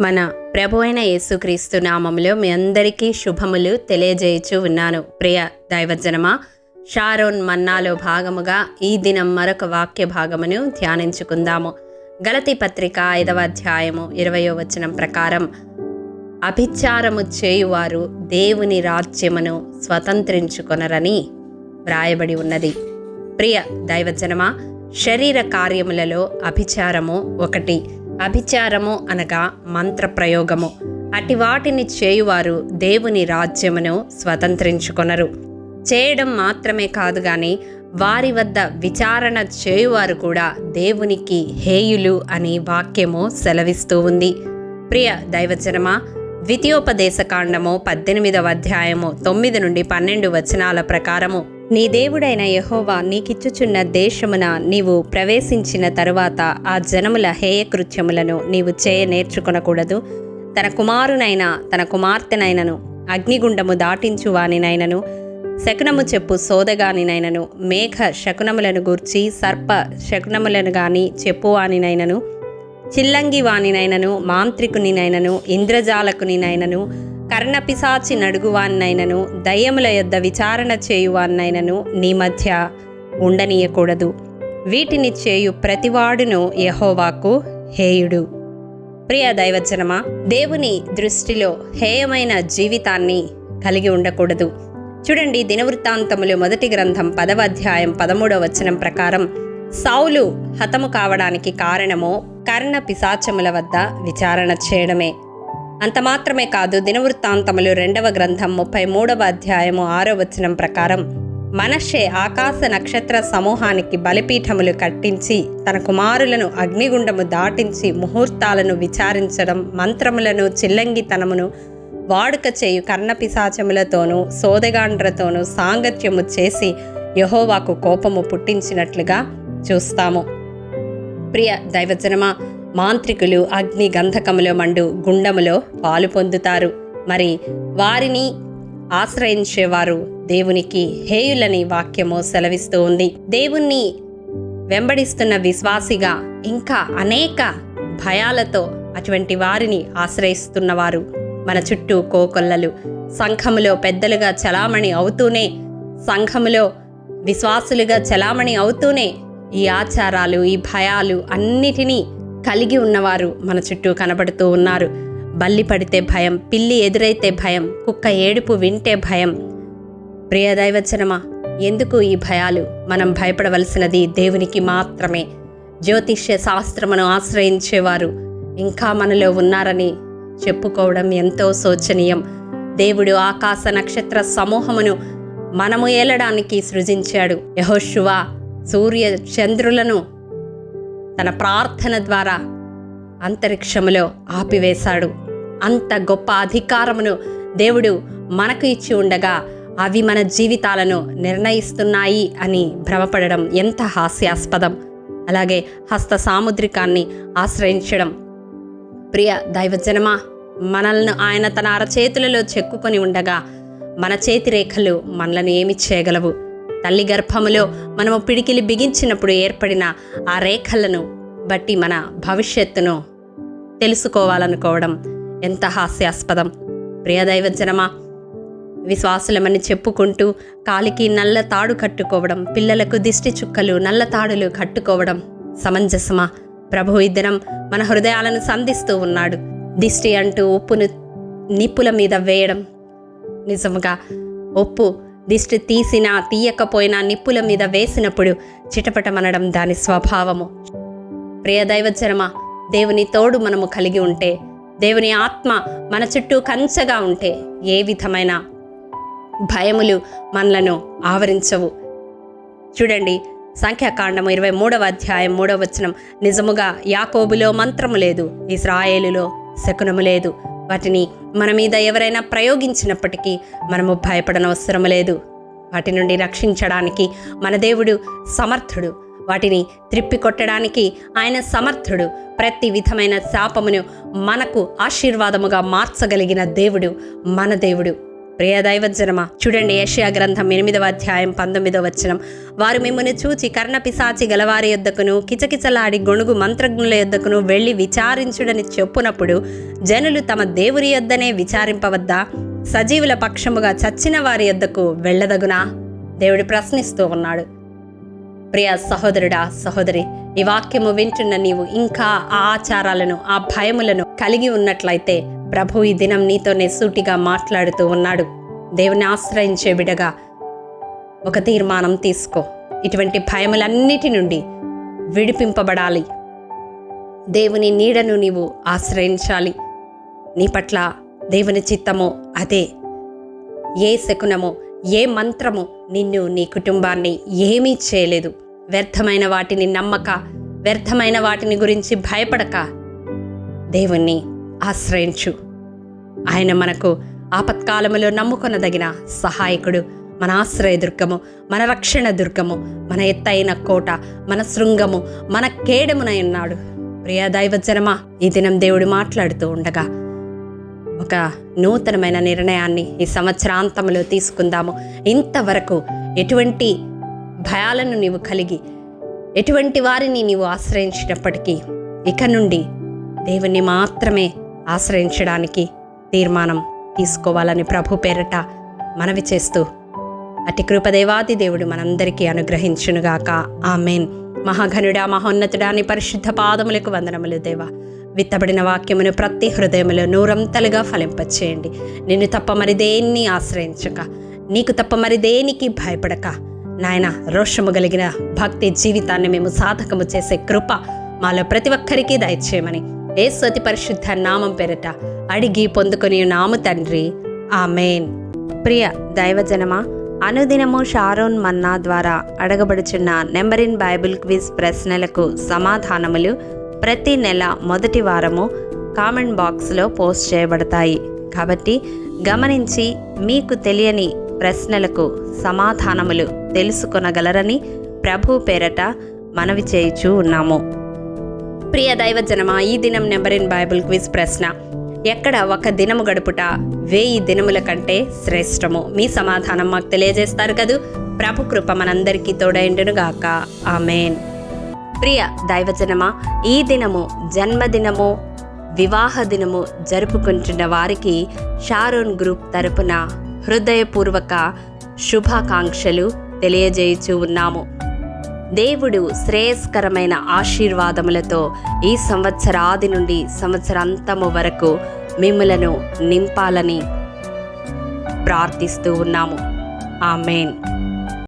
మన ప్రభు అయిన యేసుక్రీస్తు నామములో మీ అందరికీ శుభములు తెలియజేయచూ ఉన్నాను. ప్రియ దైవజనమా షారోన్ మన్నాలో భాగముగా ఈ దినం మరొక వాక్య భాగమును ధ్యానించుకుందాము. గలతి పత్రిక ఐదవ అధ్యాయము ఇరవయో వచనం ప్రకారం అభిచారము చేయువారు దేవుని రాజ్యమును స్వతంత్రించుకొనరని వ్రాయబడి ఉన్నది. ప్రియ దైవజనమా శరీర కార్యములలో అభిచారము ఒకటి. అభిచారము అనగా మంత్రప్రయోగము. అటి వాటిని చేయువారు దేవుని రాజ్యమును స్వతంత్రించుకొనరు. చేయడం మాత్రమే కాదు గాని వారి వద్ద విచారణ చేయువారు కూడా దేవునికి హేయులు అని వాక్యము సెలవిస్తూ ఉంది. ప్రియ దైవచనమా ద్వితీయోపదేశకాండము పద్దెనిమిదవ అధ్యాయము తొమ్మిది నుండి పన్నెండు వచనాల ప్రకారము. నీ దేవుడైన యహోవా నీకిచ్చుచున్న దేశమున నీవు ప్రవేశించిన తరువాత ఆ జనముల హేయకృత్యములను నీవు చేయ నేర్చుకొనకూడదు. తన కుమారునైన తన కుమార్తెనైనను అగ్నిగుండము దాటించువానినైనను శకునము చెప్పు సోదగానినైనను మేఘ శకునములను గూర్చి సర్ప శకునములను గాని చెప్పువానినైనను చిల్లంగి వానినైనను మాంత్రికునినైనను ఇంద్రజాలకునినైనను కర్ణపిశాచి నడుగువాన్నైనను దయ్యముల యొద్ద విచారణ చేయువాన్నైనను నీ మధ్య ఉండనీయకూడదు. వీటిని చేయు ప్రతివాడును యహోవాకు హేయుడు. ప్రియ దైవజనమా దేవుని దృష్టిలో హేయమైన జీవితాన్ని కలిగి ఉండకూడదు. చూడండి దినవృత్తాంతములు మొదటి గ్రంథం పదవ అధ్యాయం పదమూడవ వచనం ప్రకారం సౌలు హతము కావడానికి కారణము కర్ణ పిశాచముల వద్ద విచారణ చేయడమే. అంత మాత్రమే కాదు దినవృత్తాంతములు రెండవ గ్రంథం ముప్పై మూడవ అధ్యాయము ఆరో వచనం ప్రకారం మనషే ఆకాశ నక్షత్ర సమూహానికి బలిపీఠములు కట్టించి తన కుమారులను అగ్నిగుండము దాటించి ముహూర్తాలను విచారించడం మంత్రములను చిల్లంగితనమును వాడుక చేయు కర్ణపిశాచములతోనూ సోదగాండ్రతోనూ సాంగత్యము చేసి యహోవాకు కోపము పుట్టించినట్లుగా చూస్తాము. ప్రియ దైవజనమా మాంత్రికులు అగ్ని గంధకములో మండు గుండములో పాలు పొందుతారు. మరి వారిని ఆశ్రయించేవారు దేవునికి హేయులని వాక్యము సెలవిస్తూ ఉంది. దేవుణ్ణి వెంబడిస్తున్న విశ్వాసిగా ఇంకా అనేక భయాలతో అటువంటి వారిని ఆశ్రయిస్తున్నవారు మన చుట్టూ కోకొల్లలు. సంఘములో పెద్దలుగా చలామణి అవుతూనే సంఘములో విశ్వాసులుగా చలామణి అవుతూనే ఈ ఆచారాలు ఈ భయాలు అన్నిటినీ కలిగి ఉన్నవారు మన చుట్టూ కనబడుతూ ఉన్నారు. బల్లి పడితే భయం పిల్లి ఎదురైతే భయం కుక్క ఏడుపు వింటే భయం. ప్రియదైవచనమా ఎందుకు ఈ భయాలు? మనం భయపడవలసినది దేవునికి మాత్రమే. జ్యోతిష్య శాస్త్రమును ఆశ్రయించేవారు ఇంకా మనలో ఉన్నారని చెప్పుకోవడం ఎంతో శోచనీయం. దేవుడు ఆకాశ నక్షత్ర సమూహమును మనము ఏలడానికి సృజించాడు. యహోశువ సూర్య చంద్రులను తన ప్రార్థన ద్వారా అంతరిక్షములో ఆపివేశాడు. అంత గొప్ప అధికారమును దేవుడు మనకు ఇచ్చి ఉండగా అవి మన జీవితాలను నిర్ణయిస్తున్నాయి అని భ్రమపడడం ఎంత హాస్యాస్పదం. అలాగే హస్త సాముద్రికాన్ని ఆశ్రయించడం. ప్రియ దైవజనమా మనల్ని ఆయన తన అరచేతులలో చెక్కుకొని ఉండగా మన చేతి రేఖలు మనలను ఏమి చేయగలవు? తల్లి గర్భములో మనము పిడికిలి బిగించినప్పుడు ఏర్పడిన ఆ రేఖలను బట్టి మన భవిష్యత్తును తెలుసుకోవాలనుకోవడం ఎంత హాస్యాస్పదం. ప్రియదైవజనమా విశ్వాసులమని చెప్పుకుంటూ కాలికి నల్ల తాడు కట్టుకోవడం పిల్లలకు దిష్టి చుక్కలు నల్ల తాడులు కట్టుకోవడం సమంజసమా? ప్రభు ఇద్దరం మన హృదయాలను సంధిస్తూ ఉన్నాడు. దిష్టి అంటూ ఉప్పును నిప్పుల మీద వేయడం నిజముగా ఉప్పు దిష్టి తీసినా తీయకపోయినా నిప్పుల మీద వేసినప్పుడు చిటపటమనడం దాని స్వభావము. ప్రియ దైవజనమ దేవుని తోడు మనము కలిగి ఉంటే దేవుని ఆత్మ మన చుట్టూ కంచగా ఉంటే ఏ విధమైన భయములు మనలను ఆవరించవు. చూడండి సంఖ్యాకాండము ఇరవై మూడవ అధ్యాయం మూడవ వచనం. నిజముగా యాకోబులో మంత్రము లేదు ఇస్రాయేలులో శకునము లేదు వాటిని మన మీద ఎవరైనా ప్రయోగించినప్పటికీ మనము భయపడనవసరం లేదు. వాటి నుండి రక్షించడానికి మన దేవుడు సమర్థుడు. వాటిని త్రిప్పి కొట్టడానికి ఆయన సమర్థుడు. ప్రతి విధమైన శాపమును మనకు ఆశీర్వాదముగా మార్చగలిగిన దేవుడు మన దేవుడు. ప్రియ దైవజనమా చూడండి ఏషియా గ్రంథం ఎనిమిదవ అధ్యాయం పంతొమ్మిదవ వచనం. వారు మిమ్మల్ని చూచి కర్ణ పిశాచి గలవారి యొద్దకును కిచకిచలాడి గొణుగు మంత్రజ్ఞుల యొద్దకును వెళ్ళి విచారించుడని చెప్పునప్పుడు జనులు తమ దేవుని యొద్దనే విచారింపవద్దా? సజీవుల పక్షముగా చచ్చిన వారి యొద్దకు వెళ్ళదగునా? దేవుడు ప్రశ్నిస్తూ ఉన్నాడు. ప్రియ సహోదరుడా సహోదరి ఈ వాక్యము వింటున్న నీవు ఇంకా ఆ ఆచారాలను ఆ భయములను కలిగి ఉన్నట్లయితే ప్రభు ఈ దినం నీతోనే సూటిగా మాట్లాడుతూ ఉన్నాడు. దేవుని ఆశ్రయించే బిడగా ఒక తీర్మానం తీసుకో. ఇటువంటి భయములన్నిటి నుండి విడిపింపబడాలి. దేవుని నీడను నీవు ఆశ్రయించాలి. నీ పట్ల దేవుని చిత్తమో అదే. ఏ శకునమో ఏ మంత్రము నిన్ను నీ కుటుంబాన్ని ఏమీ చేయలేదు. వ్యర్థమైన వాటిని నమ్మక వ్యర్థమైన వాటిని గురించి భయపడక. దేవుణ్ణి ఆశ్రయించు. ఆయన మనకు ఆపత్కాలములో నమ్ముకొనదగిన సహాయకుడు మన ఆశ్రయ దుర్గము మన రక్షణ దుర్గము మన ఎత్తైన కోట మన శృంగము మన కేడమునై ఉన్నాడు. ప్రియ దైవజనమా ఈ దినం దేవుడు మాట్లాడుతూ ఉండగా ఒక నూతనమైన నిర్ణయాన్ని ఈ సంవత్సరాంతంలో తీసుకుందాము. ఇంతవరకు ఎటువంటి భయాలను నీవు కలిగి ఎటువంటి వారిని నీవు ఆశ్రయించినప్పటికీ ఇక నుండి దేవుణ్ణి మాత్రమే ఆశ్రయించడానికి తీర్మానం తీసుకోవాలని ప్రభు పేరట మనవి చేస్తూ అతి కృపదేవాది దేవుడు మనందరికీ అనుగ్రహించునుగాక. ఆమెన్. మహాఘనుడా మహోన్నతుడా నీ పరిశుద్ధ పాదములకు వందనములు దేవా. విత్తబడిన వాక్యమును ప్రతి హృదయములో నూరంతలుగా ఫలింపచేయండి. నిన్ను తప్ప మరి దేన్ని ఆశ్రయించక? నీకు తప్ప మరి దేనికి భయపడక? నాయన రోషము కలిగిన భక్తి జీవితాన్ని మేము సాధకము చేసే కృప మాలో ప్రతి ఒక్కరికి దయచేయమని ఏ స్వతి పరిశుద్ధ నామం పేరట అడిగి పొందుకొని నాము తండ్రి. ఆమెన్. ప్రియ దైవజనమా అనుదినము షారోన్ మన్నా ద్వారా అడగబడుచున్న నెంబరిన్ బైబిల్ క్విజ్ ప్రశ్నలకు సమాధానములు ప్రతి నెల మొదటి వారము కామెంట్ బాక్స్లో పోస్ట్ చేయబడతాయి. కాబట్టి గమనించి మీకు తెలియని ప్రశ్నలకు సమాధానములు తెలుసుకొనగలరని ప్రభు పేరట మనవి చేయుచూ ఉన్నాము. ప్రియ దైవజనమా ఈ దినం నెంబర్ ఇన్ బైబుల్ క్విజ్ ప్రశ్న. ఎక్కడ ఒక దినము గడుపుట వేయి దినముల కంటే శ్రేష్టము? మీ సమాధానం మాకు తెలియజేస్తారు కదూ. ప్రభు కృప మనందరికీ తోడైండునుగాక. ఆమెన్. ప్రియ దైవజనమా ఈ దినము జన్మదినము వివాహ దినము జరుపుకుంటున్న వారికి షారోన్ గ్రూప్ తరపున హృదయపూర్వక శుభాకాంక్షలు తెలియజేయచూ ఉన్నాము. దేవుడు శ్రేయస్కరమైన ఆశీర్వాదములతో ఈ సంవత్సరాది నుండి సంవత్సరాంతము వరకు మిమ్మలను నింపాలని ప్రార్థిస్తూ ఉన్నాము. ఆమెన్.